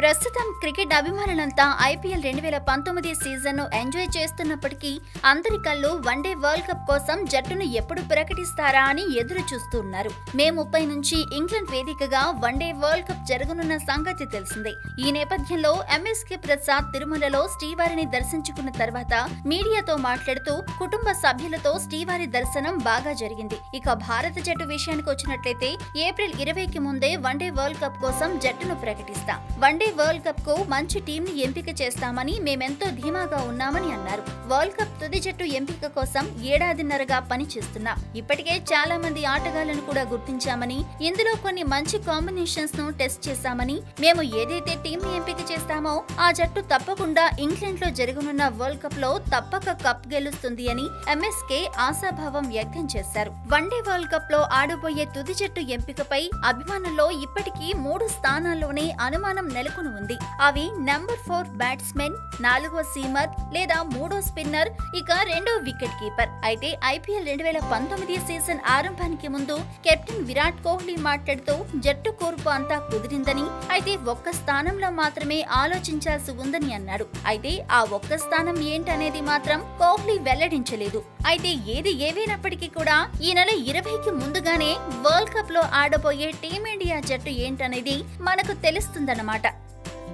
ప్రస్తుతం cricket అభిమానులంతా IPL రెండు వేల పంతొమ్మిది సీజన్ను ఎంజాయ్ చేస్తున్నప్పటికీ అందరి కళ్ళు వన్డే వరల్డ్ కప్ కోసం జట్టును ఎప్పుడు ప్రకటిస్తారా అని ఎదురు చూస్తున్నారు. మే ముప్పై నుంచి ఇంగ్లాండ్ వేదికగా వన్డే వరల్డ్ కప్ జరగనున్న సంగతి తెలిసిందే. ఈ నేపథ్యంలో ఎంఎస్కే ప్రసాద్ తిరుమలలో శ్రీవారిని దర్శించుకున్న తర్వాత మీడియాతో మాట్లాడుతూ కుటుంబ సభ్యులతో శ్రీవారి దర్శనం బాగా జరిగింది. ఇక భారత జట్టు విషయానికి వచ్చినట్లయితే ఏప్రిల్ ఇరవైకి ముందే వన్డే వరల్డ్ కప్ కోసం జట్టును ప్రకటిస్తా. వన్డే వరల్డ్ కప్కు మంచి టీం ని ఎంపిక చేస్తామని మేమెంతో ధీమాగా ఉన్నామని అన్నారు. వరల్డ్ కప్ తుది జట్టు ఎంపిక కోసం ఏడాదిన్నరగా పనిచేస్తున్నాం. ఇప్పటికే చాలా మంది ఆటగాళ్ళను కూడా గుర్తించామని ఇందులో కొన్ని మంచి కాంబినేషన్స్ను టెస్ట్ చేశామని మేము ఏదైతే టీం ఎంపిక చేస్తామో ఆ జట్టు తప్పకుండా ఇంగ్లాండ్లో జరగనున్న వరల్డ్ కప్లో తప్పక కప్ గెలుస్తుంది అని ఎంఎస్కే ఆశాభావం వ్యక్తం చేశారు. వన్డే వరల్డ్ కప్లో ఆడబోయే తుది జట్టు ఎంపికపై అభిమానుల్లో ఇప్పటికీ మూడు స్థానాల్లోనే అనుమానం నెలకొని ఉంది. అవి నెంబర్ ఫోర్ బ్యాట్స్మెన్ నాలుగో సీమర్ లేదా మూడో స్పిన్నర్ ఇక రెండో వికెట్ కీపర్. అయితే ఐపీఎల్ రెండు వేల పంతొమ్మిది సీజన్ ఆరంభానికి ముందు కెప్టెన్ విరాట్ కోహ్లీ మాట్లాడుతూ జట్టు కూర్పు అంతా కుదిరిందని అయితే ఒక్క స్థానంలో మాత్రమే ఆలో ఆలోచించాల్సి ఉందని అన్నాడు. అయితే ఆ ఒక్క స్థానం ఏంటనేది మాత్రం కోహ్లీ వెల్లడించలేదు. అయితే ఏది ఏవైనప్పటికీ కూడా ఈ నెల ఇరవైకి ముందుగానే వరల్డ్ కప్లో ఆడబోయే టీమిండియా జట్టు ఏంటనేది మనకు తెలుస్తుందన్నమాట.